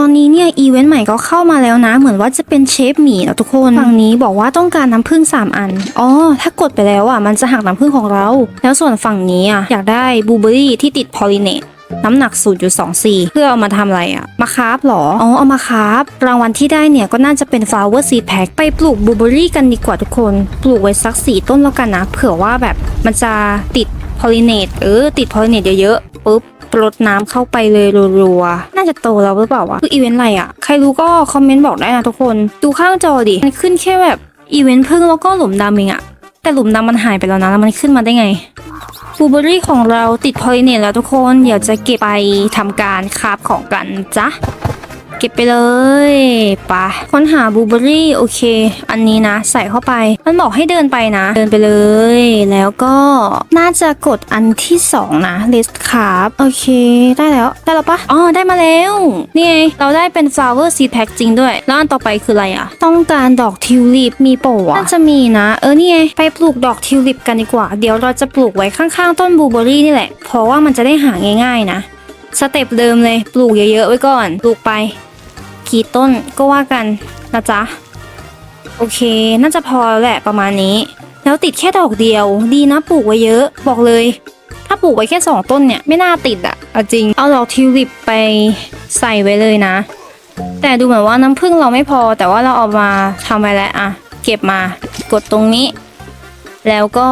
ตอนนี้เนี่ยอีเวนต์ใหม่ก็เข้ามาแล้วนะ เหมือนว่าจะเป็นเชฟหมีแล้วทุกคนฝั่งนี้บอกว่าต้องการน้ำผึ้ง3 อันอ๋อถ้ากดไปแล้วอะมันจะหักน้ำผึ้งของเรา แล้วส่วนฝั่งนี้อะอยากได้บลูเบอรี่ที่ติดพอลิเนตน้ำหนัก 0.24 เพื่อเอามาทำอะไรอะมาคาบหรอ อ๋อ เอามาคาบรางวัลที่ได้เนี่ยก็น่าจะเป็น flower seed pack ไปปลูกบลูเบอรี่กันดีกว่าทุกคน ปลูกไว้สักสี่ต้นแล้วกันนะ เผื่อว่าแบบมันจะติดพอลิเนต เออ ติดพอลิเนตเยอะๆ ปุ๊บ รดน้ำเข้าไปเลยรัวๆ น่าจะโตแล้วหรือเปล่าวะ คืออีเวนต์อะไรอะใครรู้ก็คอมเมนต์บอกได้นะทุกคน ดูข้างจอดิ มันขึ้นแค่แบบอีเวนต์พึ่งแล้วก็หลุมดำเองอะแต่หลุมดำมันหายไปแล้วนะ แล้วมันขึ้นมาได้ไงบลูเบอรี่ของเราติดพอลิเนตแล้วทุกคน เดี๋ยวจะเก็บไปทำการคาบของกันจ้ะ เก็บไปเลยปะค้นหาบูเบอรี่โอเค อันนี้นะ ใส่เข้าไป มันบอกให้เดินไปนะ เดินไปเลย แล้วก็น่าจะกดอันที่สองนะ list ครับโอเค ได้แล้วได้แล้วปะอ๋อได้มาแล้วนี่ไงเราได้เป็น flower seed pack จริงด้วย แล้วอันต่อไปคืออะไรอะต้องการดอกทิวลิปมีโปะน่าจะมีนะ เออนี่ไงไปปลูกดอกทิวลิปกันดีกว่า เดี๋ยวเราจะปลูกไว้ข้างๆ ต้นบูเบอรี่นี่แหละ เพราะว่ามันจะได้หาง่าย ๆ นะสเต็ปเดิมเลย ปลูกเยอะๆไว้ก่อน ปลูกไป กี่ต้นก็ว่ากันนะจ๊ะ โอเค น่าจะพอแล้วแหละประมาณนี้ แล้วติดแค่ดอกเดียว ดีนะปลูกไว้เยอะ บอกเลย ถ้าปลูกไว้แค่สองต้นเนี่ยไม่น่าติดอะเอาจริง เอาดอกทิวลิปไปใส่ไว้เลยนะ แต่ดูเหมือนว่าน้ำผึ้งเราไม่พอ แต่ว่าเราเอามาทำไว้แล้วอะเก็บมากดตรงนี้ แล้วก็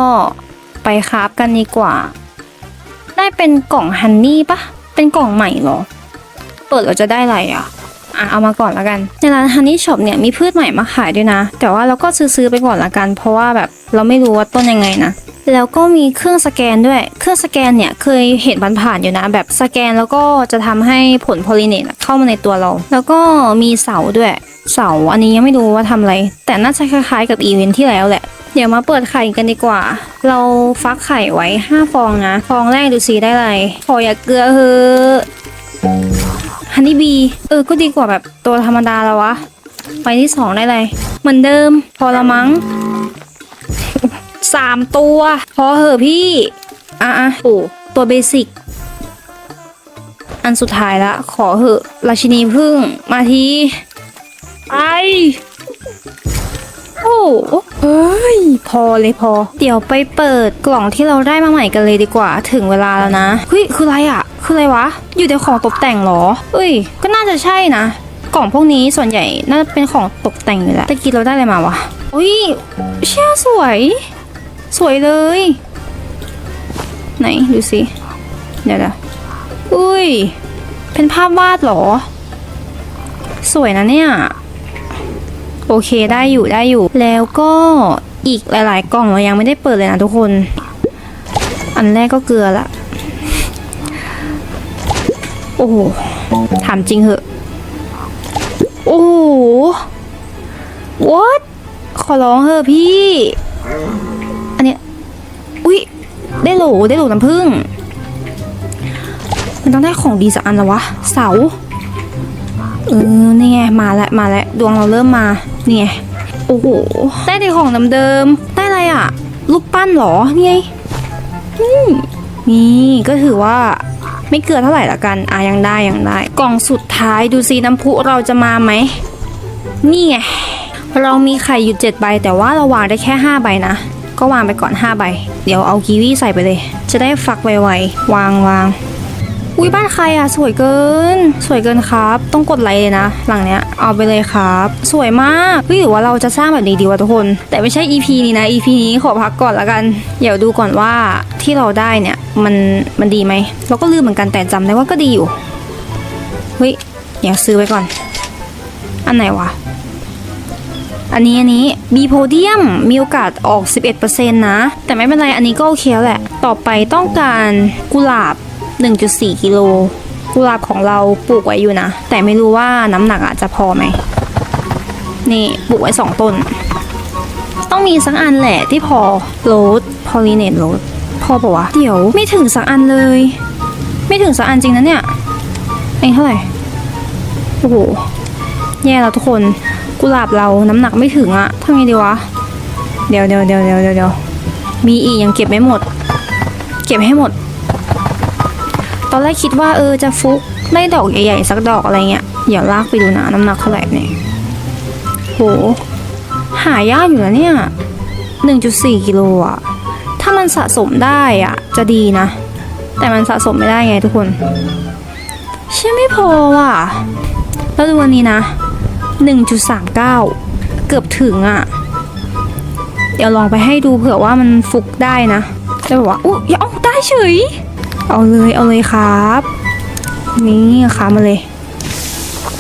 ไปคราฟกันดีกว่า ได้เป็นกล่องฮันนี่ปะเป็นกล่องใหม่เหรอ เปิดเราจะได้อะไรอะ อะเอามาก่อนละกัน ในร้าน Honey Shop เนี่ยมีพืชใหม่มาขายด้วยนะ แต่ว่าเราก็ซื้อๆไปก่อนละกัน เพราะว่าแบบเราไม่รู้ว่าต้นยังไงนะแล้วก็มีเครื่องสแกนด้วย เครื่องสแกนเนี่ยเคยเห็นผ่านๆอยู่นะ แบบสแกนแล้วก็จะทำให้ผลโพลิเนตเข้ามาในตัวเรา แล้วก็มีเสาด้วย เสาอันนี้ยังไม่รู้ว่าทำอะไร แต่น่าจะคล้ายๆกับอีเวนท์ที่แล้วแหละ เดี๋ยวมาเปิดไข่กันดีกว่า เราฟักไข่ไว้ 5 ฟองนะ ฟองแรกดูสีได้ไรขออย่าเกลือเฮอ ฮันนี่บี เออ ก็ดีกว่าแบบตัวธรรมดาแล้ววะ ไปที่สองได้เลย เหมือนเดิม พอละมั้งสามตัว พอเหอะพี่ อะอะโอ้ตัวเบสิก อันสุดท้ายละ ขอเหอะ ราชินีพึ่ง มาที ไป โอ้เฮ้ย พอเลยพอ เดี๋ยวไปเปิดกล่องที่เราได้มาใหม่กันเลยดีกว่า ถึงเวลาแล้วนะเฮ้ยคืออะไรอะคืออะไรวะ อยู่แต่ของตกแต่งเหรอเอ้ย ก็น่าจะใช่นะ กล่องพวกนี้ส่วนใหญ่น่าจะเป็นของตกแต่งอยู่แหละตะกี้เราได้อะไรมาวะอุ้ยเชี่ยสวย สวยเลย ไหนดูสิเดี๋ยวนะอุ้ย เป็นภาพวาดเหรอ สวยนะเนี่ย โอเคได้อยู่ได้อยู่ แล้วก็อีกหลาย ๆ กล่องเรายังไม่ได้เปิดเลยนะทุกคน อันแรกก็เกลือละโอ้โหถามจริงเหอะ โอ้โห what ขอร้องเหอะพี่ อันเนี้ย อุ๊ย ได้โหลได้โหลน้ำผึ้ง มันต้องได้ของดีสักอันล้ววะ เสา เออนี่ไงมาแล้วมาแล้วดวงเราเริ่มมานี่ไงโอ้โหได้แต่ของเดิมๆได้อะไรอะ ลูกปั้นเหรอนี่ไงอืมนี่ก็ถือว่าไม่เกลือเท่าไหร่ละกันอะยังได้ยังได้ กล่องสุดท้ายดูซิน้ำพุเราจะมาไหมนี่ไงเรามีไข่อยู่7ใบ แต่ว่าเราวางได้แค่ 5 ใบนะ ก็วางไปก่อน 5 ใบ เดี๋ยวเอากีวีใส่ไปเลย จะได้ฟักไวๆวางวาง อุ้ยบ้านใครอะสวยเกิน สวยเกินครับ ต้องกดไลค์เลยนะ หลังเนี้ยเอาไปเลยครับ สวยมากเฮ้ยหรือว่าเราจะสร้างแบบนี้ดีวะทุกคน แต่ไม่ใช่ EP นี้นะ EP นี้ขอพักก่อนละกันเดี๋ยวดูก่อนว่าที่เราได้เนี่ยมันมันดีไหมเราก็ลืมเหมือนกันแต่จำได้ว่าก็ดีอยู่เฮ้ยอยากซื้อไว้ก่อน อันไหนวะอันนี้อันนี้บีโพเดียมมีโอกาสออก 11%นะ แต่ไม่เป็นไรอันนี้ก็โอเคแล้วแหละ ต่อไปต้องการกุหลาบ 1.4 กิโลกุหลาบของเราปลูกไว้อยู่นะ แต่ไม่รู้ว่าน้ำหนักอะจะพอไหม นี่ปลูกไว้ 2 ต้น ต้องมีสักอันแหละที่พอโรดพอลิเนตโรดพอปะวะ เดี๋ยวไม่ถึงสักอันเลย ไม่ถึงสักอันจริงนะเนี่ยเองเท่าไหร่ โอ้โห แย่แล้วทุกคนกุหลาบเราน้ำหนักไม่ถึงอะทำไงดีวะ เดี๋ยวเดี๋ยวเดี๋ยวเดี๋ยวเดี๋ยวมีอีกยังเก็บไม่หมด เก็บให้หมด ตอนแรกคิดว่าเออจะฟุกได้ดอกใหญ่ๆสักดอกอะไรเงี้ยเดี๋ยวลากไปดูนะน้ำหนักเท่าไหร่เนี่ยโห หายากอยู่นะเนี่ย 1.4 กิโลอะถ้ามันสะสมได้อะจะดีนะ แต่มันสะสมไม่ได้ไงทุกคนใช่ไม่พอว่ะ แล้วดูวันนี้นะ 1.39 เกือบถึงอะเดี๋ยวลองไปให้ดูเผื่อว่ามันฟุกได้นะจะบอกว่าอุ๊ยเอาได้เฉย เอาเลยเอาเลยครับ นี่ค่ะมาเลย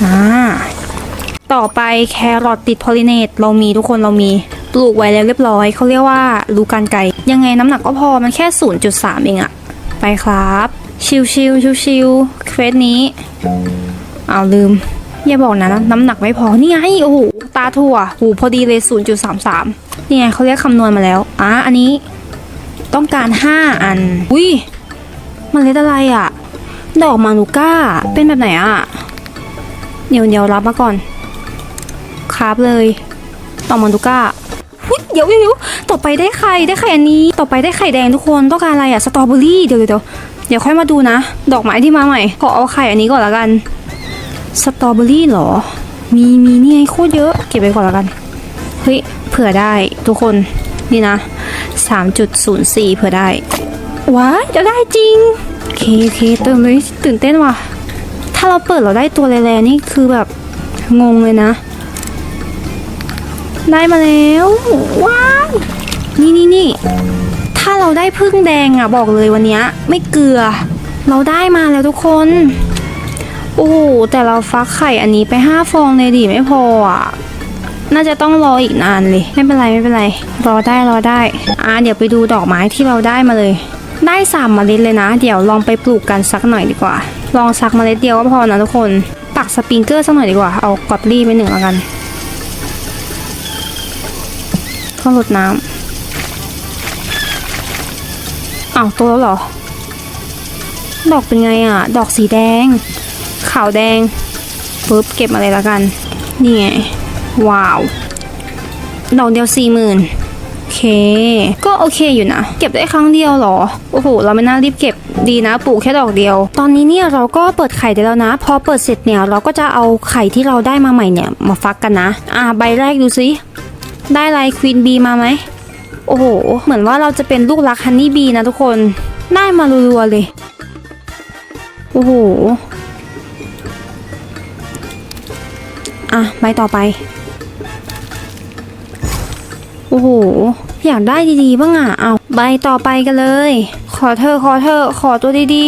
อ่าต่อไปแครอทติดพอลิเนตเรามีทุกคนเรามีปลูกไว้แล้วเรียบร้อยเขาเรียกว่าลูกันไก่ยังไงน้ำหนักก็พอมันแค่ 0.3 เองอะไปครับ ชิวชิวชิวชิวเควสนี้เอาลืม อย่าบอกนะน้ำหนักไม่พอนี่ไงโอ้โหตาถั่วหูพอดีเลย 0.33นี่ไงเขาเรียกคำนวณมาแล้วอะอันนี้ต้องการ 5 อันอุ้ย มันเล็ดอะไรอะดอกมานูก้า เป็นแบบไหนอะเดี๋ยวเดี๋ยวรับมาก่อนคราบเลย ดอกมานูก้าเดี๋ยวเดี๋ยวเดี๋ยวต่อไปได้ไข่ได้ไข่อันนี้ ต่อไปได้ไข่แดงทุกคนต้องการอะไรอะสตรอเบอรี่เดี๋ยวเดี๋ยวเดี๋ยวค่อยมาดูนะ ดอกไม้ที่มาใหม่ขอเอาไข่อันนี้ก่อนละกันสตรอเบอรี่เหรอ มีมีนี่ไงโคตรเยอะเก็บไว้ก่อนละกันเฮ้ยเผื่อได้ทุกคนนี่นะ3.04เผื่อได้ ว้าจะได้จริงโอเคโอเคเติมเลยตื่นเต้นว่ะ ถ้าเราเปิดเราได้ตัวแรงๆนี่คือแบบงงเลยนะ ได้มาแล้วว้าวนี่นี่นี่ถ้าเราได้พึ่งแดงอะบอกเลยวันนี้ไม่เกลือ เราได้มาแล้วทุกคนโอ้โหแต่เราฟักไข่อันนี้ไปห้าฟองเลยดิไม่พออะน่าจะต้องรออีกนานเลย ไม่เป็นไรไม่เป็นไร รอได้รอได้ อ่าเดี๋ยวไปดูดอกไม้ที่เราได้มาเลย ได้สามเมล็ดเลยนะ เดี๋ยวลองไปปลูกกันสักหน่อยดีกว่า ลองสักเมล็ดเดียวก็พอนะทุกคนปักสปริงเกอร์สักหน่อยดีกว่า เอากอดลี่ไปหนึ่งแล้วกันก็ลดน้ำอ้าวตัวแล้วหรอ ดอกเป็นไงอะ ดอกสีแดง ขาวแดงปุ๊บเก็บมาเลยแล้วกัน นี่ไง ว้าว ดอกเดียวสี่หมื่น เค ก็โอเคอยู่นะ เก็บได้ครั้งเดียวหรอ โอ้โห เราไม่น่ารีบเก็บดีนะปลูกแค่ดอกเดียว ตอนนี้เนี่ยเราก็เปิดไข่ได้แล้วนะ พอเปิดเสร็จเนี่ยเราก็จะเอาไข่ที่เราได้มาใหม่เนี่ยมาฟักกันนะ อ่าใบแรกดูสิได้ลายควีนบีมาไหม โอ้โห เหมือนว่าเราจะเป็นลูกรักฮันนี่บีนะทุกคน ได้มารัวๆเลย โอ้โห อะใบต่อไป อ้โห อยากได้ดีๆบ้างอะ เอาใบต่อไปกันเลย ขอเธอขอเธอขอตัวดี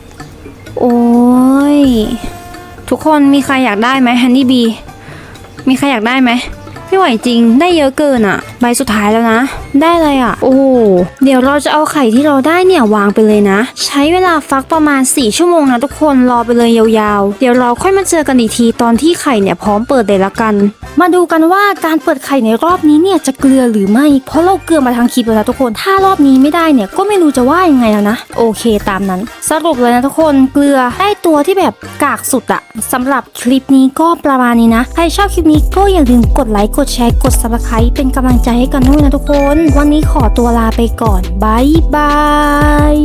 ๆ โอ้ย ทุกคนมีใครอยากได้ไหมฮันนี่บี มีใครอยากได้ไหม ไม่ไหวจริง ได้เยอะเกินอะ ใบสุดท้ายแล้วนะ ได้อะไรอะ โอ้เดี๋ยวเราจะเอาไข่ที่เราได้เนี่ยวางไปเลยนะ ใช้เวลาฟักประมาณ 4 ชั่วโมงนะทุกคนรอไปเลยยาวๆ เดี๋ยวเราค่อยมาเจอกันอีกทีตอนที่ไข่เนี่ยพร้อมเปิดเลยละกัน มาดูกันว่าการเปิดไข่ในรอบนี้เนี่ยจะเกลือหรือไม่ เพราะเราเกลือมาทางคลิปแล้วนะทุกคนถ้ารอบนี้ไม่ได้เนี่ยก็ไม่รู้จะว่ายังไงแล้วนะ โอเคตามนั้น สรุปเลยนะทุกคนเกลือได้ตัวที่แบบกากสุดอะสำหรับคลิปนี้ก็ประมาณนี้นะใครชอบคลิปนี้ก็อย่าลืมกดไลค์กดแชร์กด subscribe เป็นกำลังใจให้กันด้วยนะทุกคนวันนี้ขอตัวลาไปก่อนบายบาย